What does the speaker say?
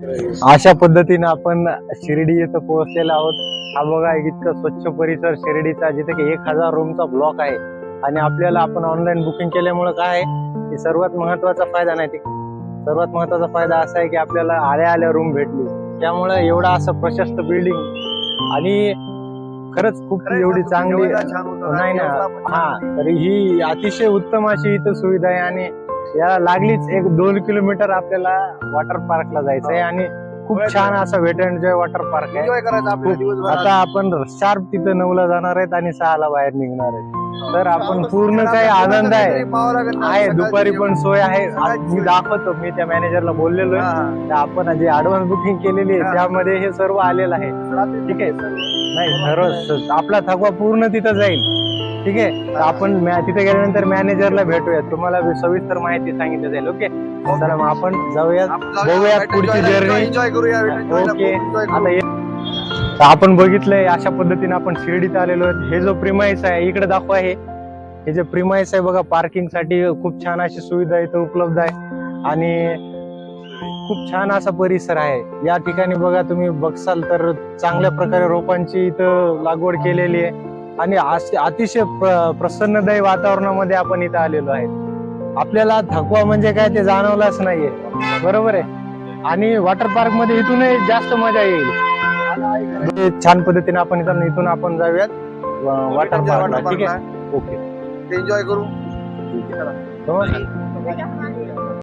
अशा पद्धतीने आपण शिर्डी येथे पोहोचलेलो आहोत. हा बघा इतकं स्वच्छ परिसर शिर्डीचा जिथे की एक हजार रूमचा ब्लॉक आहे. आणि आपल्याला आपण ऑनलाईन बुकिंग केल्यामुळे काय आहे? की सर्वात महत्त्वाचा फायदा नाही ते. सर्वात महत्त्वाचा फायदा असा आहे की आपल्याला आल्या आल्या रूम भेटली. त्यामुळे एवढा असं प्रशस्त बिल्डिंग आणि खरंच खूप एवढी चांगली नाही ना. हा तर ही अतिशय उत्तम अशी इथं सुविधा आहे. आणि या लागलीच एक दोन किलोमीटर आपल्याला वॉटर पार्कला जायचं आहे आणि खूप छान असा wet and enjoy water park आहे. आता आपण शार्प तिथं नऊला जाणार आहेत आणि सहाला बाहेर निघणार आहेत. तर आपण पूर्ण काही आनंद आहे. आहे दुपारी पण सोय आहे. मी दाखवतो मी त्या मॅनेजरला बोललेलो आहे. तर आपण जे ऍडव्हान्स बुकिंग केलेली आहे हा. त्यामध्ये हे सर्व आलेलं आहे. ठीक आहे? नाही सर्व आपला थकवा पूर्ण तिथं जाईल. ठीक आहे? आपण मॅ- तिथे गेल्यानंतर मॅनेजरला भेटूया तुम्हाला सविस्तर माहिती सांगितली जाईल ओके? चला मग आपण जाऊया बघूया पुढची. एन्जॉय करूया ओके. आता आपण बघितलंय अशा पद्धतीने आपण शिर्डीत आलेलो आहे हे जो प्रिमाइस आहे इकडे दाखवा हे. हे जे प्रिमाइस आहे बघा पार्किंगसाठी खूप छान अशी सुविधा इथं उपलब्ध आहे. आणि खूप छान असा परिसर आहे. या ठिकाणी बघा तुम्ही बघसाल तर चांगल्या प्रकारे रोपांची इथं लागवड केलेली आहे. आणि अतिशय प्र- प्रसन्नदायी वातावरणामध्ये आपण इथं आलेलो आहे आपल्याला थकवा म्हणजे काय ते जाणवलाच नाहीये. बरोबर आहे? आणि वॉटर पार्कमध्ये इथूनही जास्त मजा येईल. छान पद्धतीने आपण इथून इथून आपण जाऊयात. वॉटर पार्कला ठीक आहे? ओके. एन्जॉय करू.